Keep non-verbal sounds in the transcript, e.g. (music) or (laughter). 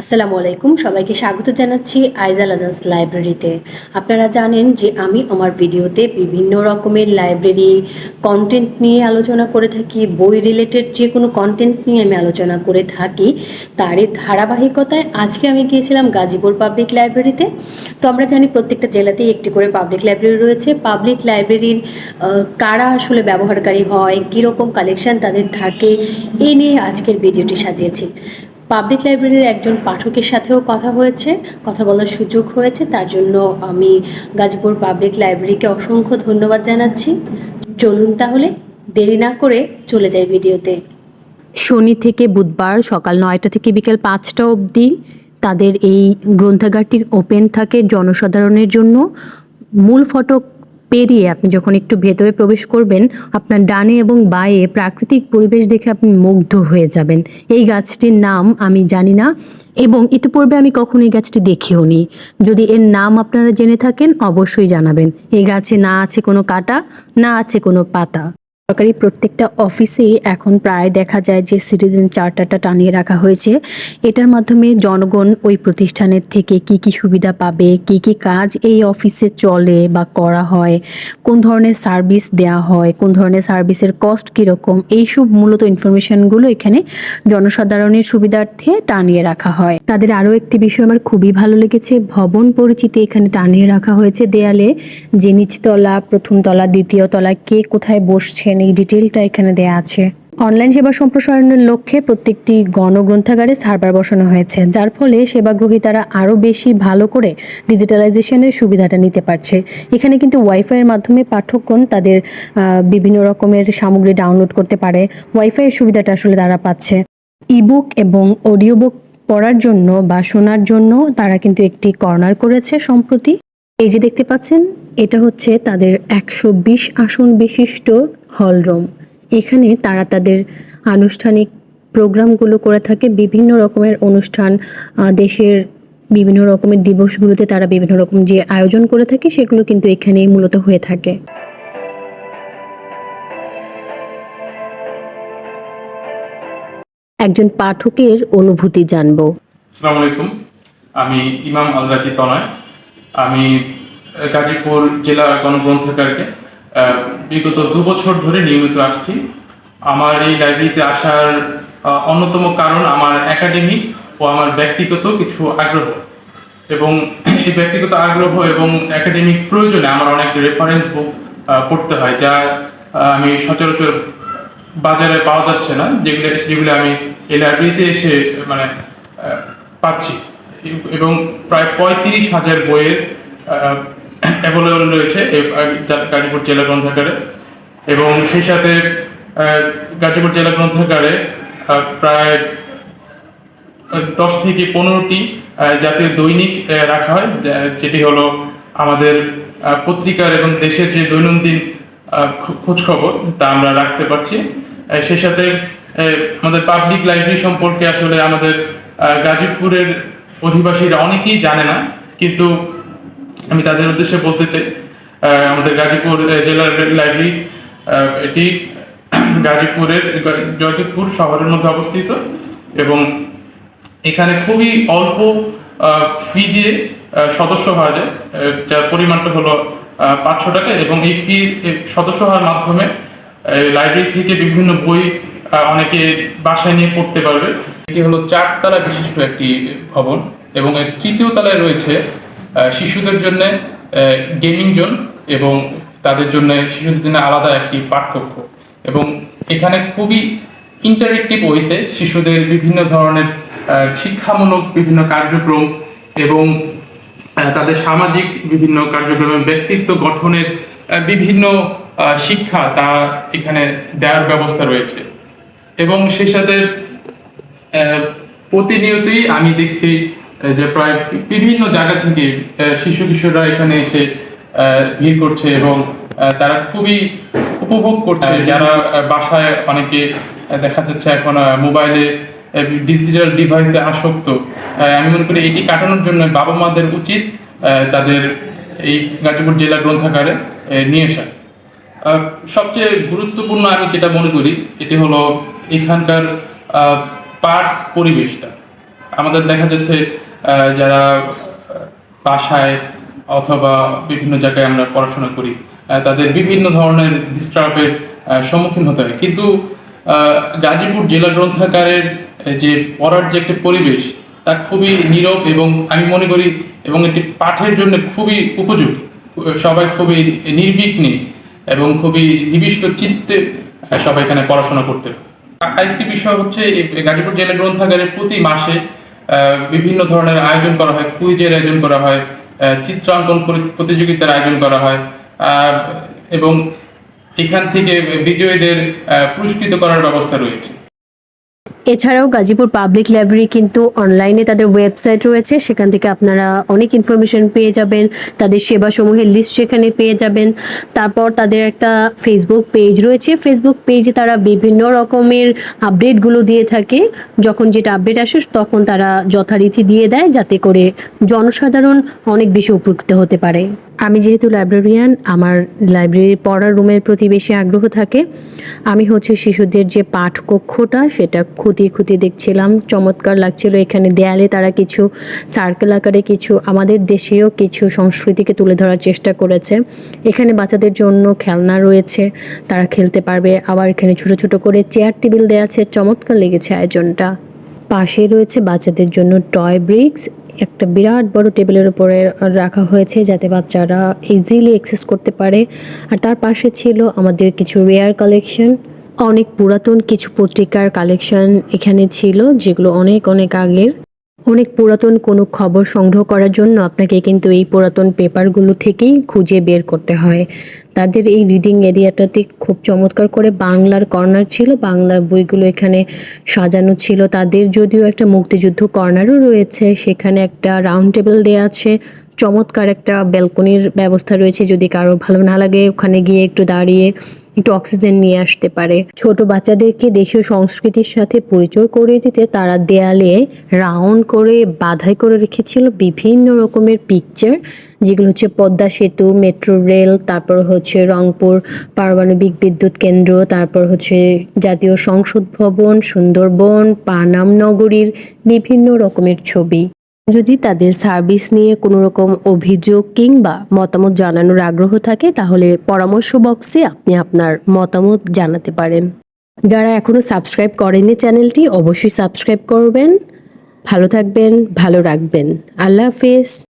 আসসালামু আলাইকুম। সবাইকে স্বাগত জানাচ্ছি আইজাল আজান্স লাইব্রেরিতে। আপনারা জানেন যে আমি আমার ভিডিওতে বিভিন্ন রকমের লাইব্রেরি কন্টেন্ট নিয়ে আলোচনা করে থাকি, বই রিলেটেড যে কোনো কন্টেন্ট নিয়ে আমি আলোচনা করে থাকি, তারই ধারাবাহিকতায় আজকে আমি গিয়েছিলাম গাজীপুর পাবলিক লাইব্রেরিতে তো আমরা জানি প্রত্যেকটা জেলাতেই একটি করে পাবলিক লাইব্রেরি রয়েছে। পাবলিক লাইব্রেরির কারা আসলে ব্যবহারকারী হয়, কীরকম কালেকশন তাদের থাকে এই নিয়ে আজকের ভিডিওটি সাজিয়েছি। পাবলিক লাইব্রেরির একজন পাঠকের সাথেও কথা হয়েছে, কথা বলার সুযোগ হয়েছে, তার জন্য আমি গাজীপুর পাবলিক লাইব্রেরিকে অসংখ্য ধন্যবাদ জানাচ্ছি। চলুন তাহলে, দেরি না করে চলে যাই ভিডিওতে। শনি থেকে বুধবার সকাল নয়টা থেকে বিকেল পাঁচটা অবধি তাদের এই গ্রন্থাগারটি ওপেন থাকে জনসাধারণের জন্য। মূল ফটক পেরিয়ে আপনি যখন একটু ভেতরে প্রবেশ করবেন, আপনার ডানে এবং বায়ে প্রাকৃতিক পরিবেশ দেখে আপনি মুগ্ধ হয়ে যাবেন। এই গাছটির নাম আমি জানি না এবং ইতিপূর্বে আমি কখনো এই গাছটি দেখিও নি। যদি এর নাম আপনারা জেনে থাকেন, অবশ্যই জানাবেন। এই গাছে না আছে কোনো কাটা, না আছে কোনো পাতা। সরকারি প্রত্যেকটা অফিসেই এখন প্রায় দেখা যায় যে সিটিজেন চার্টারটা টানিয়ে রাখা হয়েছে। এটার মাধ্যমে জনগণ ওই প্রতিষ্ঠানের থেকে কি কি সুবিধা পাবে, কি কি কাজ এই অফিসে চলে বা করা হয়, কোন ধরনের সার্ভিস দেওয়া হয়, কোন ধরনের সার্ভিসের কস্ট কীরকম, এইসব মূলত ইনফরমেশনগুলো এখানে জনসাধারণের সুবিধার্থে টানিয়ে রাখা হয়। তাদের আরও একটি বিষয় আমার খুবই ভালো লেগেছে, ভবন পরিচিতি এখানে টানিয়ে রাখা হয়েছে দেয়ালে। যে নিচতলা, প্রথম তলা, দ্বিতীয় তলা, কে কোথায় বসছেন এই ডিটেলটা এখানে দেয়া আছে। অনলাইন সেবা সম্প্রসারণের লক্ষ্যে প্রত্যেকটি গণগ্রন্থাগারে সার্ভার বসানো হয়েছে, যার ফলে সেবা গ্রহীতারা আরও বেশি ভালো করে ডিজিটালাইজেশনের সুবিধাটা নিতে পারছে। এখানে কিন্তু ওয়াইফাইয়ের মাধ্যমে পাঠকগণ তাদের বিভিন্ন রকমের সামগ্রী ডাউনলোড করতে পারে। ওয়াইফাইয়ের সুবিধাটা আসলে তারা পাচ্ছে। ইবুক এবং অডিও বুক পড়ার জন্য বা শোনার জন্য তারা কিন্তু একটি কর্নার করেছে সম্প্রতি। এই যে দেখতে পাচ্ছেন, এটা হচ্ছে তাদের একশো বিশ আসন বিশিষ্ট হলরুম এখানে তারা তাদের আনুষ্ঠানিক প্রোগ্রামগুলো করে থাকে, বিভিন্ন রকমের অনুষ্ঠান দেশের বিভিন্ন রকমের দিবসগুলোতে তারা বিভিন্ন রকম যে আয়োজন করে থাকে, সেগুলো কিন্তু এখানেই মূলত হয়ে থাকে। একজন পাঠকের অনুভূতি জানব। আসসালামু আলাইকুম। আমি ইমাম আল রাজি তনয়। আমি গাজীপুর জেলা গণগ্রন্থাগারকে বিগত দু বছর ধরে নিয়মিত আসছি। আমার এই লাইব্রেরিতে আসার অন্যতম কারণ আমার একাডেমিক ও আমার ব্যক্তিগত কিছু আগ্রহ। এবং (clears throat) এই ব্যক্তিগত আগ্রহ এবং একাডেমিক প্রয়োজনে আমার অনেক রেফারেন্স বুক পড়তে হয়, যা আমি সচরাচর বাজারে পাওয়া যাচ্ছে না, যেগুলো যেগুলো আমি এই লাইব্রেরিতে এসে মানে পাচ্ছি। এবং প্রায় পঁয়ত্রিশ হাজার বইয়ের অ্যাভেলেবল রয়েছে গাজীপুর জেলা গ্রন্থাগারে। এবং সেই সাথে গাজীপুর জেলা গ্রন্থাগারে প্রায় দশ থেকে পনেরোটি জাতীয় দৈনিক রাখা হয় যেটি হলো আমাদের পত্রিকার এবং দেশের যে দৈনন্দিন খোঁজখবর, তা আমরা রাখতে পারছি। সেই সাথে আমাদের পাবলিক লাইব্রেরি সম্পর্কে আসলে আমাদের গাজীপুরের অধিবাসীরা অনেকেই জানে না, কিন্তু আমি তাদের উদ্দেশ্যে বলতে চাই আমাদের গাজীপুর জেলার লাইব্রেরি এটি (clears throat) গাজীপুরের জয়দেবপুর শহরের মধ্যে অবস্থিত এবং এখানে খুবই অল্প ফি দিয়ে সদস্য হওয়া যায় যার পরিমাণটা হলো পাঁচশো টাকা এবং এই ফি সদস্য হওয়ার মাধ্যমে লাইব্রেরি থেকে বিভিন্ন বই অনেকে বাসায় নিয়ে পড়তে পারবে। এটি হলো চারতলা বিশিষ্ট একটি ভবন এবং এর তৃতীয় তলায় রয়েছে শিশুদের জন্য গেমিং জোন এবং তাদের জন্য শিশুদের জন্য আলাদা একটি পাঠকক্ষ। এবং এখানে খুবই ইন্টারেক্টিভ ওয়েতে শিশুদের বিভিন্ন ধরনের শিক্ষামূলক বিভিন্ন কার্যক্রম এবং তাদের সামাজিক বিভিন্ন কার্যক্রমের ব্যক্তিত্ব গঠনের বিভিন্ন শিক্ষা তা এখানে দেওয়ার ব্যবস্থা রয়েছে। এবং সেই সাথে প্রতিনিয়তই আমি দেখছি যে প্রায় বিভিন্ন জায়গা থেকে শিশু কিশোররা এখানে এসে ভিড় করছে এবং তারা খুবই উপভোগ করছে। যারা বাসায় অনেকে দেখা যাচ্ছে এখন মোবাইলে ডিজিটাল ডিভাইসে আসক্ত। আমি মনে করি এটি কাটানোর জন্য বাবা মাদের উচিত আহ, তাদের এই গাজীপুর জেলা গ্রন্থাগারে নিয়ে আসা। সবচেয়ে গুরুত্বপূর্ণ আমি যেটা মনে করি এটি হলো এখানকার আহ, পাঠ পরিবেশটা। আমাদের দেখা যাচ্ছে যারা বাসায় অথবা বিভিন্ন জায়গায় আমরা পড়াশোনা করি তাদের বিভিন্ন ধরনের ডিস্টার্বের সম্মুখীন হতে হয়। কিন্তু গাজীপুর জেলা গ্রন্থাগারের যে পড়ার যে একটা পরিবেশ, তা খুবই নীরব এবং আমি মনে করি, এবং এটি পাঠের জন্য খুবই উপযোগী। সবাই খুবই নির্বিঘ্নে এবং খুবই নিবিষ্ট চিত্তে সবাই এখানে পড়াশোনা করতে পারে। আরেকটি বিষয় হচ্ছে গাজীপুর জেলা গ্রন্থাগারে প্রতি মাসে বিভিন্ন ধরনের আয়োজন করা হয়, কুইজের আয়োজন করা হয় চিত্রাঙ্কন প্রতিযোগিতার আয়োজন করা হয় এবং এখান থেকে বিজয়ীদের পুরস্কৃত করার ব্যবস্থা রয়েছে। এছাড়াও গাজীপুর পাবলিক লাইব্রেরি কিন্তু অনলাইনে তাদের ওয়েবসাইট রয়েছে। সেখান থেকে আপনারা অনেক ইনফরমেশন পেয়ে যাবেন। তাদের সেবাসমূহের লিস্ট সেখানে পেয়ে যাবেন। তারপর তাদের একটা ফেসবুক পেজ রয়েছে। ফেসবুক পেজে তারা বিভিন্ন রকমের আপডেটগুলো দিয়ে থাকে। যখন যেটা আপডেট আসে, তখন তারা যথারীতি দিয়ে দেয়, যাতে করে জনসাধারণ অনেক বেশি উপকৃত হতে পারে। আমি যেহেতু লাইব্রেরিয়ান আমার লাইব্রেরির পড়ার রুমের প্রতি বেশি আগ্রহ থাকে। আমি হচ্ছে শিশুদের যে পাঠকক্ষটা, সেটা খুঁটিয়ে খুঁটিয়ে দেখছিলাম, চমৎকার লাগছিল এখানে দেয়ালে তারা কিছু সার্কেল আকারে কিছু আমাদের দেশীয় কিছু সংস্কৃতিকে তুলে ধরার চেষ্টা করেছে। এখানে বাচ্চাদের জন্য খেলনা রয়েছে, তারা খেলতে পারবে। আবার এখানে ছোট ছোট করে চেয়ার টেবিল দেওয়া আছে, চমৎকার লেগেছে আয়োজনটা। পাশে রয়েছে বাচ্চাদের জন্য টয় ব্রিক্স একটা বিরাট বড় টেবিলের উপরে রাখা হয়েছে যাতে বাচ্চারা ইজিলি অ্যাক্সেস করতে পারে। আর তার পাশে ছিল আমাদের কিছু রেয়ার কালেকশন অনেক পুরাতন কিছু পত্রিকার কালেকশন এখানে ছিল, যেগুলো অনেক অনেক আগের। অনেক পুরাতন কোনো খবর সংগ্রহ করার জন্য আপনাকে কিন্তু এই পুরাতন পেপারগুলো থেকেই খুঁজে বের করতে হয়। তাদের এই রিডিং এরিয়াটাতে খুব চমৎকার করে বাংলার কর্নার ছিল, বাংলার বইগুলো এখানে সাজানো ছিল। তাদের যদিও একটা মুক্তিযুদ্ধ কর্নারও রয়েছে, সেখানে একটা রাউন্ড টেবিল দেওয়া আছে। চমৎকার একটা ব্যালকনির ব্যবস্থা রয়েছে যদি কারও ভালো না লাগে, ওখানে গিয়ে একটু দাঁড়িয়ে একটু অক্সিজেন নিয়ে আসতে পারে। ছোট বাচ্চাদেরকে দেশীয় সংস্কৃতির সাথে পরিচয় করিয়ে দিতে তারা দেয়ালে রাউন্ড করে, বাধাই করে রেখেছিল বিভিন্ন রকমের পিকচার যেগুলো হচ্ছে পদ্মা সেতু মেট্রো রেল তারপর হচ্ছে রংপুর পারমাণবিক বিদ্যুৎ কেন্দ্র, তারপর হচ্ছে জাতীয় সংসদ ভবন, সুন্দরবন, পানাম নগরীর বিভিন্ন রকমের ছবি। যদি তাদের সার্ভিস নিয়ে কোনো রকম অভিযোগ কিংবা মতামত জানানোর আগ্রহ থাকে, তাহলে পরামর্শ বক্সে আপনি আপনার মতামত জানাতে পারেন। যারা এখনও সাবস্ক্রাইব করেনি চ্যানেলটি, অবশ্যই সাবস্ক্রাইব করবেন। ভালো থাকবেন, ভালো রাখবেন। আল্লাহ হাফেজ।